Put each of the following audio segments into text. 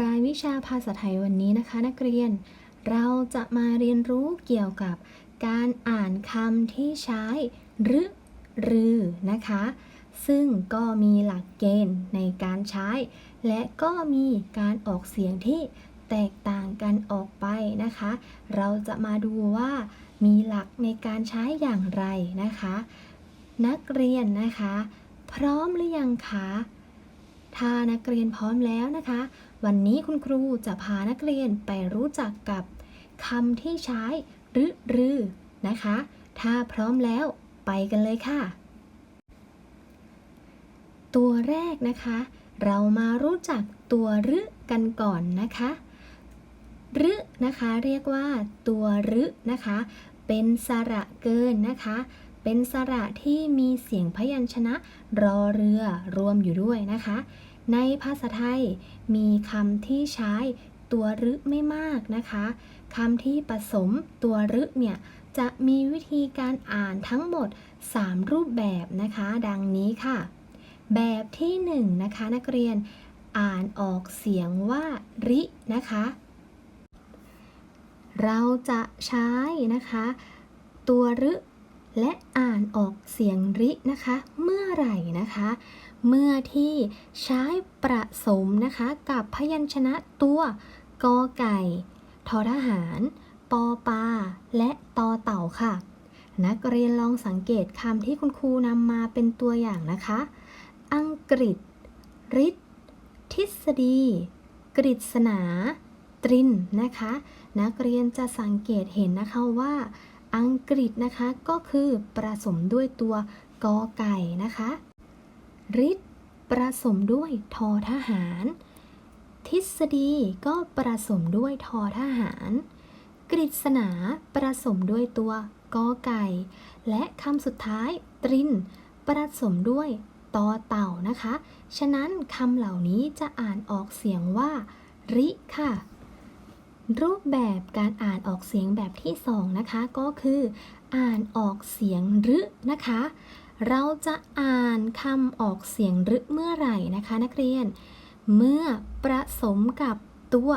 รายวิชาภาษาไทยวันนี้นะคะ นักเรียน เราจะมาเรียนรู้เกี่ยวกับการอ่านคำที่ใช้หรือรือนะคะ ซึ่งก็มีหลักเกณฑ์ในการใช้ และก็มีการออกเสียงที่แตกต่างกันออกไปนะคะ เราจะมาดูว่ามีหลักในการใช้อย่างไรนะคะ นักเรียนนะคะ พร้อมหรือยังคะถ้านักเรียนพร้อมแล้วนะคะ วันนี้คุณครูจะพานักเรียนไปรู้จักกับคำที่ใช้หรือรือนะคะ ถ้าพร้อมแล้วไปกันเลยค่ะ ตัวแรกนะคะ เรามารู้จักตัวรึกันก่อนนะคะรึนะคะ เรียกว่าตัวรึนะคะ เป็นสระเกินนะคะ เป็นสระที่มีเสียงพยัญชนะรอเรือรวมอยู่ด้วยนะคะ ในภาษาไทยมีคำที่ใช้ตัวรึไม่มากนะคะคำที่ผสมตัวรึเนี่ยจะมีวิธีการอ่านทั้งหมด 3 รูปแบบนะคะ ดังนี้ค่ะ แบบที่1นงนะคะนักเรียนอ่านออกเสียงว่ารินะคะ เราจะใช้นะคะ ตัวรึและอ่านออกเสียงรินะคะ เมื่อไหร่นะคะ เมื่อที่ใช้ประสมนะคะกับพยัญชนะตัวกอไก่ทอทหารปอปา และตอเต่าค่ะ นักเรียนลองสังเกตคำที่คุณครูนำมาเป็นตัวอย่างนะคะ อังกฤษฤทธิ์ทฤษฎี กฤษณา ตรินนะคะ นักเรียนจะสังเกตเห็นนะคะว่า อังกฤษนะคะก็คือประสมด้วยตัวกอไก่นะคะ ฤทธิ์ประสมด้วยทอทหาร ทฤษฎีก็ประสมด้วยทอทหาร กฤษณาประสมด้วยตัวกอไก่ และคำสุดท้ายตริน ประสมด้วยตอเต่านะคะ ฉะนั้นคำเหล่านี้จะอ่านออกเสียงว่า ริค่ะ รูปแบบการอ่านออกเสียงแบบที่สองนะคะ ก็คือ อ่านออกเสียงรึนะคะ เราจะอ่านคำออกเสียงรึเมื่อไหร่นะคะ นักเรียน เมื่อประสมกับตัว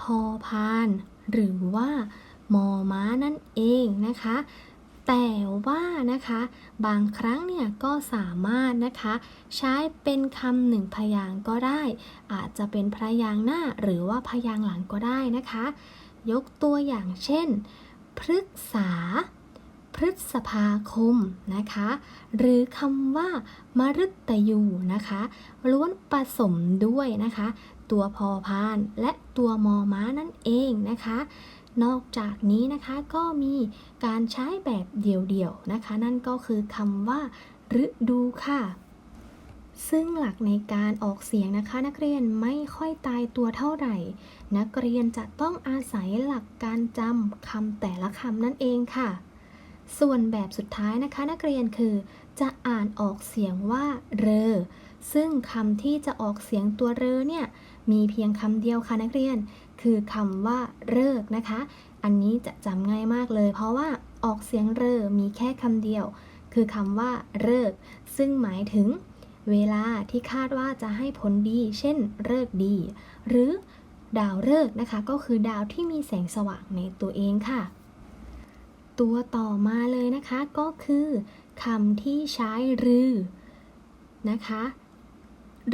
พอพาน หรือว่ามอม้านั่นเองนะคะ แต่ว่านะคะ บางครั้งเนี่ยก็สามารถนะคะ ใช้เป็นคำหนึ่งพยางก็ได้ อาจจะเป็นพยางหน้าหรือว่าพยางหลังก็ได้นะคะ ยกตัวอย่างเช่น พฤกษา พฤษภาคมนะคะ หรือคำว่ามฤตยูนะคะล้วนผสมด้วยนะคะ ตัวพอพานและตัวมอม้านั่นเองนะคะ นอกจากนี้นะคะก็มีการใช้แบบเดี่ยวๆนะคะ นั่นก็คือคำว่าฤดูค่ะซึ่งหลักในการออกเสียงนะคะ นักเรียนไม่ค่อยตายตัวเท่าไหร่ นักเรียนจะต้องอาศัยหลักการจำคำแต่ละคำนั่นเองค่ะ ส่วนแบบสุดท้ายนะคะนักเรียนคือจะอ่านออกเสียงว่าเรอ ซึ่งคำที่จะออกเสียงตัวเรอเนี่ยมีเพียงคำเดียวค่ะนักเรียน คือคำว่าเลิกนะคะ อันนี้จะจำง่ายมากเลย เพราะว่าออกเสียงเรอมีแค่คำเดียว คือคำว่าเลิก ซึ่งหมายถึงเวลาที่คาดว่าจะให้ผลดี เช่นเลิกดี หรือดาวฤกษ์นะคะ ก็คือดาวที่มีแสงสว่างในตัวเองค่ะ ตัวต่อมาเลยนะคะก็คือคำที่ใช้รือนะคะ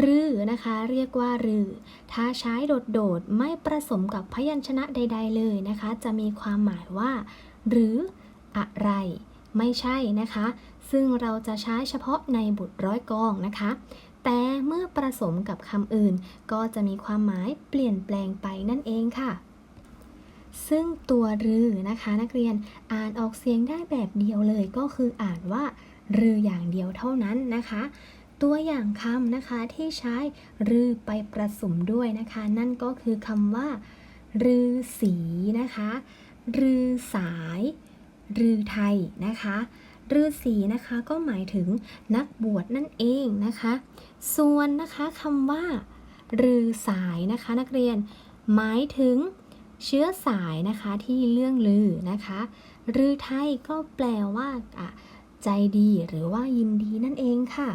รือนะคะเรียกว่ารือ ถ้าใช้โดดๆไม่ผสมกับพยัญชนะใด ๆ เลยนะคะ จะมีความหมายว่า หรืออะไร ไม่ใช่นะคะ ซึ่งเราจะใช้เฉพาะในบทร้อยกองนะคะ แต่เมื่อผสมกับคำอื่น ก็จะมีความหมายเปลี่ยนแปลงไปนั่นเองค่ะ ซึ่งตัวรือนะคะนักเรียนอ่านออกเสียงได้แบบเดียวเลยก็คืออ่านว่ารืออย่างเดียวเท่านั้นนะคะ ตัวอย่างคำนะคะที่ใช้รือไปประสมด้วยนะคะ นั่นก็คือคำว่า รือสีนะคะ รือสาย รือไทยนะคะรือสีนะคะก็หมายถึงนักบวชนั่นเองนะคะ ส่วนนะคะคำว่ารือสายนะคะนักเรียน หมายถึง เชื้อสายนะคะที่เรื่องลือนะคะรือไทยก็แปลว่าอะใจดีหรือว่ายินดีนั่นเองค่ะ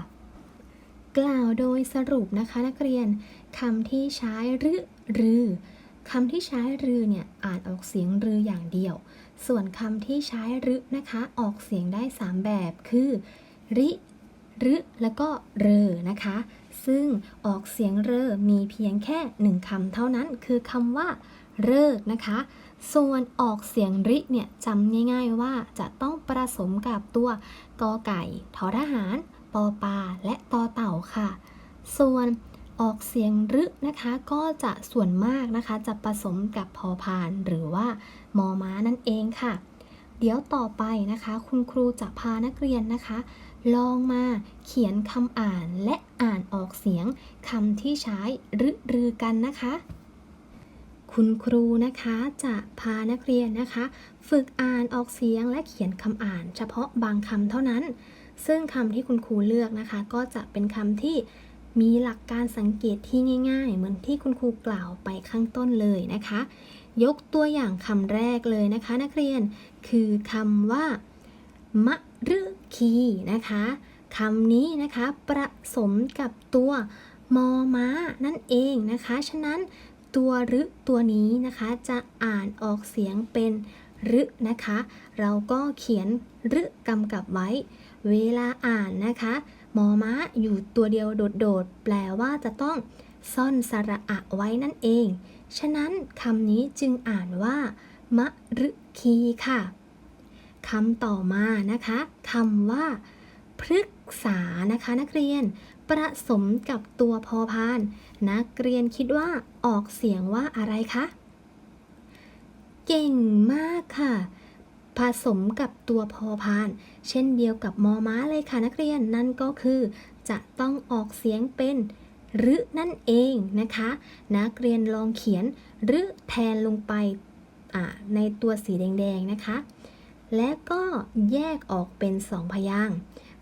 กล่าวโดยสรุปนะคะนักเรียนคำที่ใช้รึรือคำที่ใช้รือเนี่ยอ่านออกเสียงรืออย่างเดียว ส่วนคำที่ใช้รึนะคะออกเสียงได้ 3 แบบคือ ริรึแล้วก็เรอนะคะ ซึ่งออกเสียงเรอมีเพียงแค่หนึ่งคำเท่านั้นคือคำว่า เลิกนะคะ ส่วนออกเสียงริเนี่ยจำง่ายๆว่าจะต้องผสมกับตัวกอไก่ทอทหาร ปอปลาและตอเต่าค่ะ ส่วนออกเสียงรึนะคะ ก็จะส่วนมากนะคะ จะผสมกับพอพานหรือว่ามอม้านั่นเองค่ะ เดี๋ยวต่อไปนะคะ คุณครูจะพานักเรียนนะคะ ลองมาเขียนคำอ่านและอ่านออกเสียงคำที่ใช้รึรือกันนะคะ คุณครูนะคะจะพานักเรียนนะคะ ฝึกอ่านออกเสียงและเขียนคำอ่าน เฉพาะบางคำเท่านั้น ซึ่งคำที่คุณครูเลือกนะคะ ก็จะเป็นคำที่มีหลักการสังเกตที่ง่าย ๆ เหมือนที่คุณครูกล่าวไปข้างต้นเลยนะคะ ยกตัวอย่างคำแรกเลยนะคะ นักเรียนคือคำว่ามะรึคีนะคะคำนี้นะคะ ประสมกับตัวมอม้านั่นเองนะคะ ฉะนั้น ตัวรึตัวนี้นะคะจะอ่านออกเสียงเป็นรึนะคะ เราก็เขียนรึกำกับไว้ เวลาอ่านนะคะมอม้าอยู่ตัวเดียวโดดๆ แปลว่าจะต้องซ่อนสระอะไว้นั่นเอง ฉะนั้นคำนี้จึงอ่านว่ามะรึคีค่ะคำต่อมานะคะคำว่า พฤกษานะคะนักเรียน ประสมกับตัวพอพาน นักเรียนคิดว่าออกเสียงว่าอะไรคะ เก่งมากค่ะ ผสมกับตัวพอพาน เช่นเดียวกับมอม้าเลยค่ะนักเรียนนั่นก็คือ จะต้องออกเสียงเป็นรึนั่นเองนะคะ นักเรียนลองเขียนรึแทนลงไปในตัวสีแดงๆนะคะ และก็แยกออกเป็นสองพยาง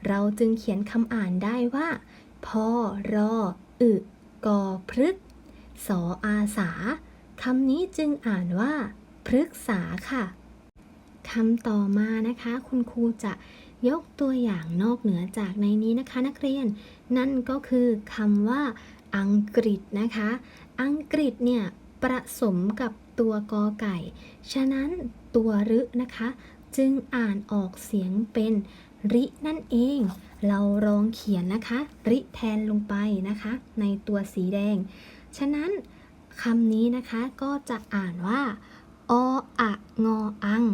เราจึงเขียนคำอ่านได้ว่าพอรออึ กอพฤกษ์สออาสาคำนี้จึงอ่านว่าพฤกษาค่ะคำต่อมานะคะ คุณครูจะยกตัวอย่างนอกเหนือจากในนี้นะคะ นักเรียน นั่นก็คือคำว่า อังกฤษนะคะ อังกฤษเนี่ยประสมกับตัวกอไก่ ฉะนั้นตัวรึนะคะ จึงอ่านออกเสียงเป็น รินั่นเอง เราลองเขียนนะคะ ริแทนลงไปนะคะ ในตัวสีแดง ฉะนั้นคำนี้นะคะก็จะอ่านว่าออะงออัง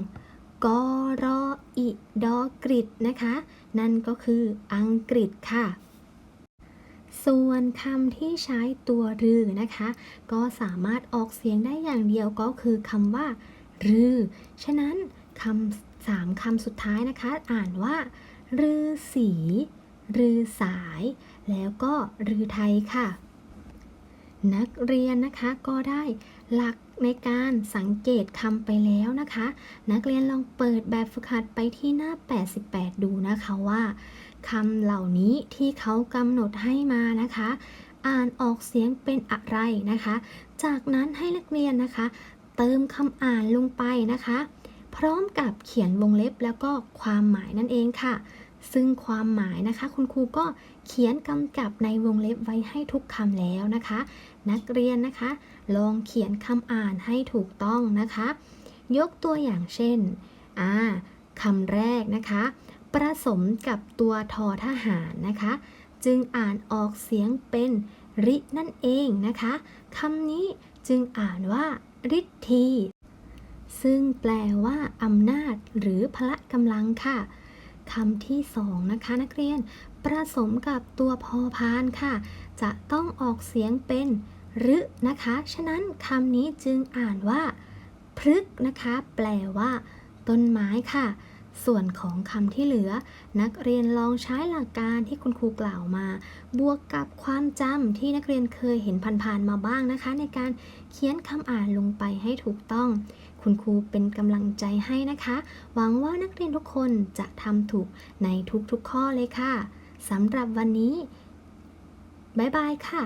กอรออิดอกริดนะคะ นั่นก็คืออังกฤษค่ะ ส่วนคำที่ใช้ตัวรือนะคะ ก็สามารถออกเสียงได้อย่างเดียวก็คือคำว่า รือ ฉะนั้นคำ สามคำสุดท้ายนะคะ อ่านว่ารือสีรือสาย แล้วก็รือไทยค่ะ นักเรียนนะคะก็ได้หลักในการสังเกตคำไปแล้วนะคะ นักเรียนลองเปิดแบบฝึกหัดไปที่หน้า 88 ดูนะคะว่าคำเหล่านี้ที่เขากำหนดให้มานะคะ อ่านออกเสียงเป็นอะไรนะคะ จากนั้นให้นักเรียนนะคะ เติมคำอ่านลงไปนะคะ พร้อมกับเขียนวงเล็บแล้วก็ความหมายนั่นเองค่ะ ซึ่งความหมายนะคะ คุณครูก็เขียนกำกับในวงเล็บไว้ให้ทุกคำแล้วนะคะ นักเรียนนะคะ ลองเขียนคำอ่านให้ถูกต้องนะคะ ยกตัวอย่างเช่นอ่าคำแรกนะคะ ประสมกับตัวทอทหารนะคะ จึงอ่านออกเสียงเป็นรินั่นเองนะคะคำนี้จึงอ่านว่าริทธี ซึ่งแปลว่าอำนาจ หรือพละกำลังค่ะคำที่สองนะคะนักเรียนประสมกับตัวพอพานค่ะ จะต้องออกเสียงเป็นรึนะคะ ฉะนั้นคำนี้จึงอ่านว่าพฤกนะคะ แปลว่า ต้นไม้ค่ะ ส่วนของคำที่เหลือ นักเรียนลองใช้หลักการที่คุณครูกล่าวมา บวกกับความจำที่นักเรียนเคยเห็นผ่านๆมาบ้างนะคะ ในการเขียนคำอ่านลงไปให้ถูกต้อง คุณครูเป็นกำลังใจให้นะคะ หวังว่านักเรียนทุกคนจะทำถูกในทุกๆข้อเลยค่ะสำหรับวันนี้บ๊ายบายค่ะ